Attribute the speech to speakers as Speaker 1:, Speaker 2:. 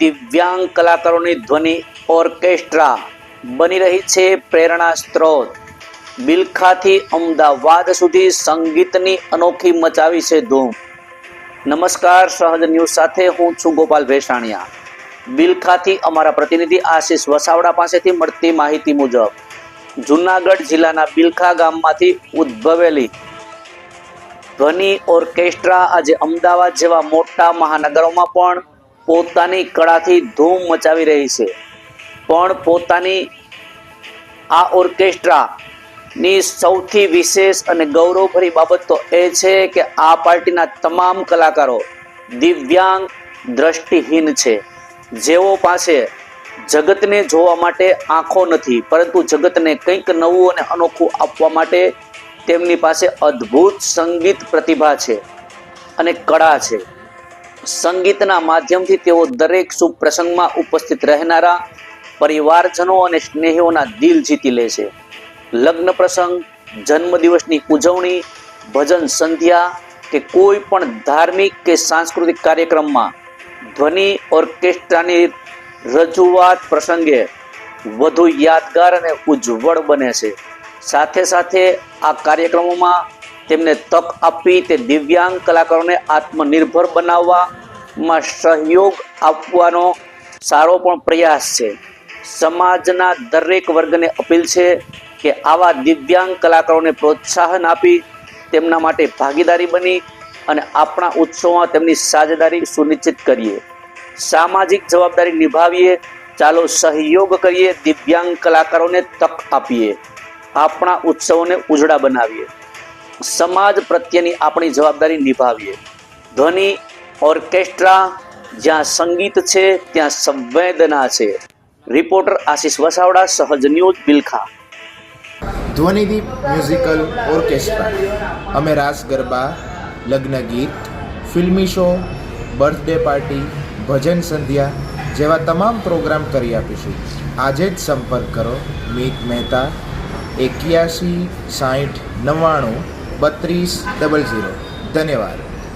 Speaker 1: દિવ્યાંગ કલાકારોની ધ્વનિ ઓર્કેસ્ટ્રા બની રહી છે પ્રેરણા સ્ત્રોત. બિલખાથી અમદાવાદ સુધી સંગીતની અનોખી મચાવી છે ધૂમ. નમસ્કાર, સહજ ન્યૂઝ સાથે હું છું ગોપાલ ભેસાણિયા. બિલખાથી અમારા પ્રતિનિધિ આશીષ વસાવડા પાસેથી મળતી માહિતી મુજબ, જુનાગઢ જિલ્લાના બિલખા ગામમાંથી ઉદ્ભવેલી ધ્વનિ ઓર્કેસ્ટ્રા આજે અમદાવાદ જેવા મોટા મહાનગરોમાં પણ પોતાની કળાથી ધૂમ મચાવી રહી છે. પણ પોતાની આ ઓર્કેસ્ટ્રાની સૌથી વિશેષ અને ગૌરવભરી બાબત તો એ છે કે આ પાર્ટીના તમામ કલાકારો દિવ્યાંગ, દ્રષ્ટિહીન છે. જેઓ પાસે જગતને જોવા માટે આંખો નથી, પરંતુ જગતને કંઈક નવું અને અનોખું આપવા માટે તેમની પાસે અદ્ભુત સંગીત પ્રતિભા છે અને કળા છે. સંગીતના માધ્યમથી તેઓ દરેક શુભ પ્રસંગમાં ઉપસ્થિત રહેનારા પરિવારજનો અને સ્નેહીઓના દિલ જીતી લે છે. લગ્ન પ્રસંગ, જન્મદિવસની ઉજવણી, ભજન સંધ્યા કે કોઈ પણ ધાર્મિક કે સાંસ્કૃતિક કાર્યક્રમમાં ધ્વનિ ઓર્કેસ્ટ્રાની રજૂઆત પ્રસંગે વધુ યાદગાર અને ઉજ્જવળ બને છે. સાથે સાથે આ કાર્યક્રમોમાં તેમને તક આપી તે દિવ્યાંગ કલાકારોને આત્મનિર્ભર બનાવવામાં સહયોગ આપવાનો સારો પણ પ્રયાસ છે. સમાજના દરેક વર્ગને અપીલ છે કે આવા દિવ્યાંગ કલાકારોને પ્રોત્સાહન આપી તેમના માટે ભાગીદારી બની અને આપણા ઉત્સવમાં તેમની સાજેદારી સુનિશ્ચિત કરીએ. સામાજિક જવાબદારી નિભાવીએ, ચાલો સહયોગ કરીએ, દિવ્યાંગ કલાકારોને તક આપીએ, આપણા ઉત્સવોને ઉજળા બનાવીએ. સમાજ પ્રત્યેની આપણી જવાબદારી નિભાવીએ. ધ્વનિ ઓર્કેસ્ટ્રા, જ્યાં સંગીત છે, ત્યાં સંવેદના છે. Reporter Ashish Vasavada, Sahaj news, Bilkha.
Speaker 2: Dhvanidip musical orchestra. અમે રાસ ગરબા, લગ્ન ગીત, ફિલ્મી શો, બર્થડે પાર્ટી, ભજન સંધ્યા જેવા તમામ પ્રોગ્રામ કરી આપીશું. આજે જ સંપર્ક કરો. મીત મહેતા, એક્યાસી સાઠ નવ્વાણું બત્રીસ ડબલ ઝીરો. ધન્યવાદ.